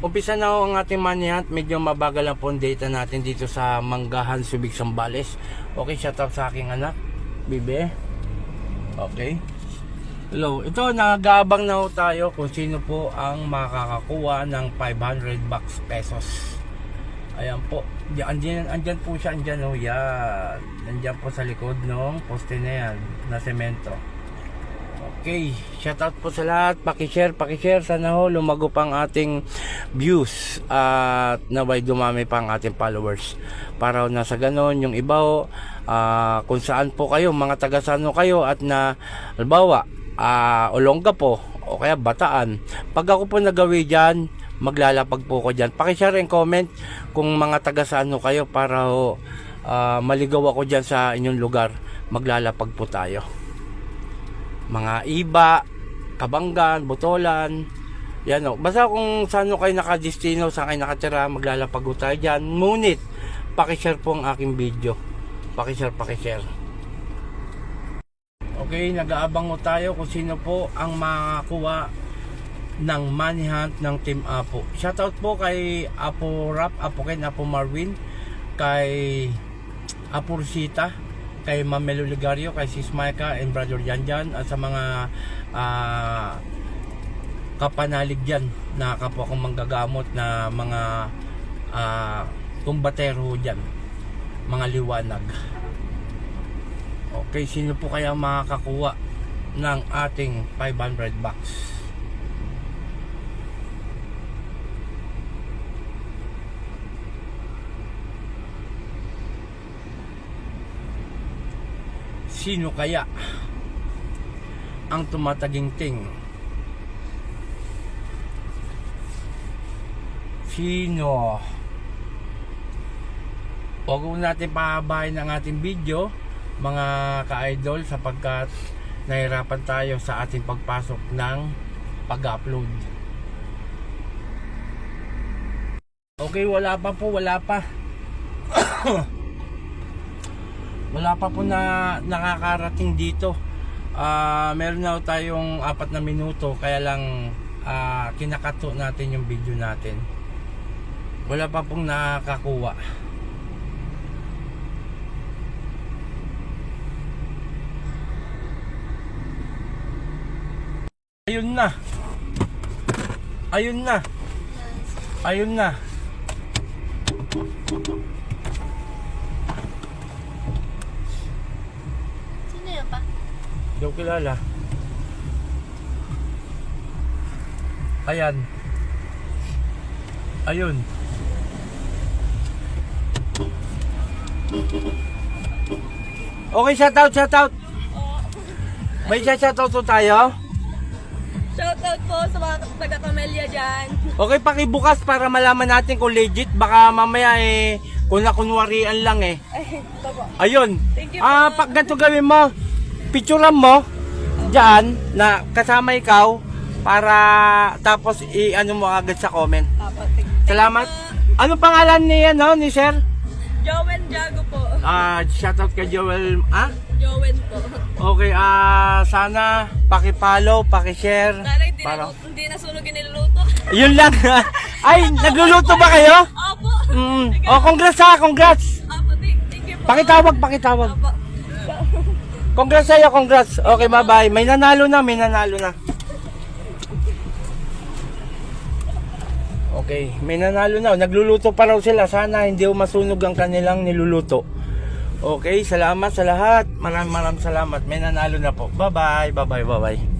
Umpisa na ho ang ating money hunt. Medyo mabagal lang po ang data natin dito sa Manggahan, Subic, Sambales. Okay, shout out sa aking anak. Bibe. Okay. Hello. Ito, nag-aabang na ho tayo kung sino po ang makakakuha ng 500 bucks pesos. Ayan po. Andyan, andyan po siya. Andyan oh. Yan. Andyan po sa likod ng poste na yan. Na semento. Okay. Shoutout po sa lahat. Pakishare, pakishare. Sana ho lumago pa ang ating views. At naway dumami pa ang ating followers. Para ho nasa ganon. Yung iba ho, ah, kung saan po kayo, mga taga saan ho kayo. At na, halimbawa, ah, Olonga po. O kaya Bataan. Pag ako po nagawi dyan, maglalapag po ko dyan. Pakishare and comment kung mga taga saan ho kayo para ho ah, maligaw ako dyan sa inyong lugar. Maglalapag po tayo. Mga iba, kabanggan, botolan, yan o. Basta kung saan kayo nakadestino, saan kayo nakatira, maglalapag tayo dyan. Ngunit, pakishare po ang aking video. Pakishare, pakishare. Okay, nag-aabang tayo kung sino po ang makakuha ng money hunt ng Team Apo. Shoutout po kay Apo Rap, Apo Ken, Apo Marwin, kay Apo Rosita, kay Ma'am Melo Ligario, kay Sis Maika and Brother Janjan at sa mga ah, kapanalig dyan na kapwa kong manggagamot na mga ah, kumbatero dyan, mga liwanag. Okay, sino po kaya makakakuha ng ating 500 bucks? Sino kaya ang tumataginting? Sino? Huwag natin pahabahin ang ating video mga ka-idol sapagkat nahirapan tayo sa ating pagpasok ng pag-upload. Okay, wala pa po, wala pa. wala pa po na nakakarating dito. Ah, meron na tayong apat na minuto kaya lang ah, kinakato natin yung video natin. Wala pa pong nakakakuha. Ayun na. Ayun na. Ayun na. Sino yun pa? Hindi ko kilala. Ayan. Ayun. Okay, shout out, shout out. May shout out to tayo. Shoutout po sa mga taga-Camellia dyan. Okay, pakibukas para malaman natin kung legit. Baka mamaya eh, kung nakunwarian lang eh. Ay, ito po. Ayun. Thank you Ah, po. pag ganito gawin mo, picturean mo diyan na kasama ikaw para tapos i-ano mo agad sa comment. Salamat. Ano pangalan ni ano ni Sir? Jowen Jago po. Ah, shoutout kay Joel. Ah? Jowen po. Okay, ah sana paki-follow, paki-share Sana hindi, para na, hindi nasunog niluluto. Yun lang. Ay, nagluluto ba kayo? Apo. Mm. Oh, congrats ha, congrats. Apo, thank, you po. Pakitawag, pakitawag. Apo. Congrats sa'yo, congrats. Okay, bye-bye. May nanalo na, may nanalo na. Okay, may nanalo na. Nagluluto pa raw sila. Sana hindi masunog ang kanilang niluluto. Okay, salamat sa lahat. Maraming maraming salamat. May nanalo na po. Bye-bye, bye-bye, bye-bye.